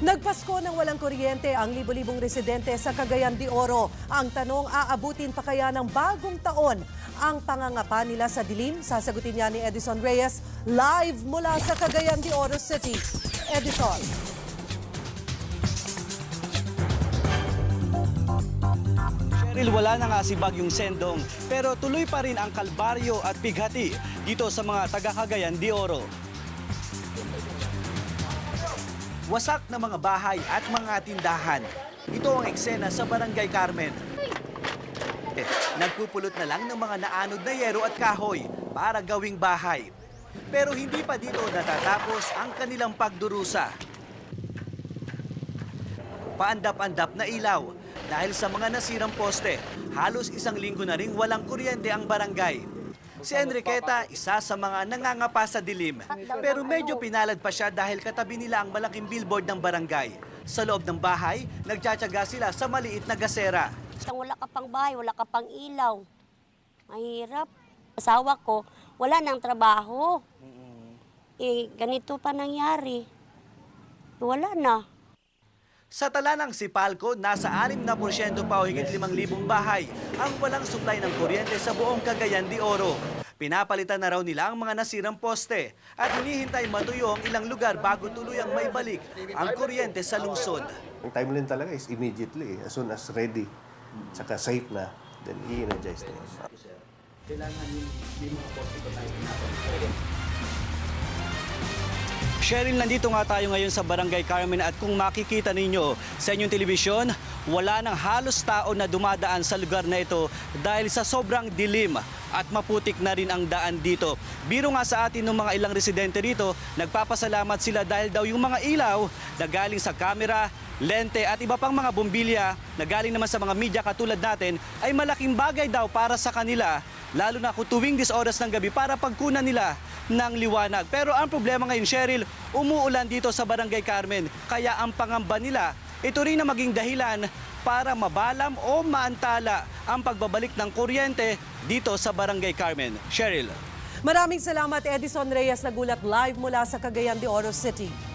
Nagpasko ng walang kuryente ang libo-libong residente sa Cagayan de Oro. Ang tanong, aabutin pa kaya ng bagong taon ang pangangapa nila sa dilim? Sasagutin niya ni Edison Reyes live mula sa Cagayan de Oro City. Edison. Cheryl, wala na nga si Bagyong Sendong pero tuloy pa rin ang kalbaryo at pighati dito sa mga taga-Cagayan de Oro. Wasak na mga bahay at mga tindahan. Ito ang eksena sa Barangay Carmen. Eh, Nagpupulot na lang ng mga naanod na yero at kahoy para gawing bahay. Pero hindi pa dito natatapos ang kanilang pagdurusa. Paandap-andap na ilaw dahil sa mga nasirang poste. Halos isang linggo na ring walang kuryente ang barangay. Si Enriqueta, isa sa mga nangangapa sa dilim. Pero medyo pinalad pa siya dahil katabi nila ang malaking billboard ng barangay. Sa loob ng bahay, nagtsatsaga sila sa maliit na gasera. Wala ka pang bahay, wala ka pang ilaw. Mahirap. Asawa ko, wala nang trabaho. Eh, ganito pa nangyari. Wala na. Sa tala ng Sipalco, nasa 6 na porsyento pa o higit 5,000 bahay ang walang supply ng kuryente sa buong Cagayan de Oro. Pinapalitan na raw nila ang mga nasirang poste at hinihintay matuyo ang ilang lugar bago tuluyang may balik ang kuryente sa lungsod. Ang timeline talaga is immediately, as soon as ready, saka safe na, then i-energize na. yun. Cheryl, nandito nga tayo ngayon sa Barangay Carmen at kung makikita ninyo sa inyong telebisyon, wala nang halos tao na dumadaan sa lugar na ito dahil sa sobrang dilim at maputik na rin ang daan dito. Biro nga sa atin ng mga ilang residente rito, nagpapasalamat sila dahil daw yung mga ilaw na galing sa kamera, lente at iba pang mga bombilya na galing naman sa mga media katulad natin ay malaking bagay daw para sa kanila lalo na kung tuwing dis oras ng gabi para pagkunan nila ng liwanag. Pero ang problema ngayon, Cheryl, umuulan dito sa Barangay Carmen. Kaya ang pangamba nila, ito rin na maging dahilan para mabalam o maantala ang pagbabalik ng kuryente dito sa Barangay Carmen. Cheryl. Maraming salamat Edison Reyes nagulat live mula sa Cagayan de Oro City.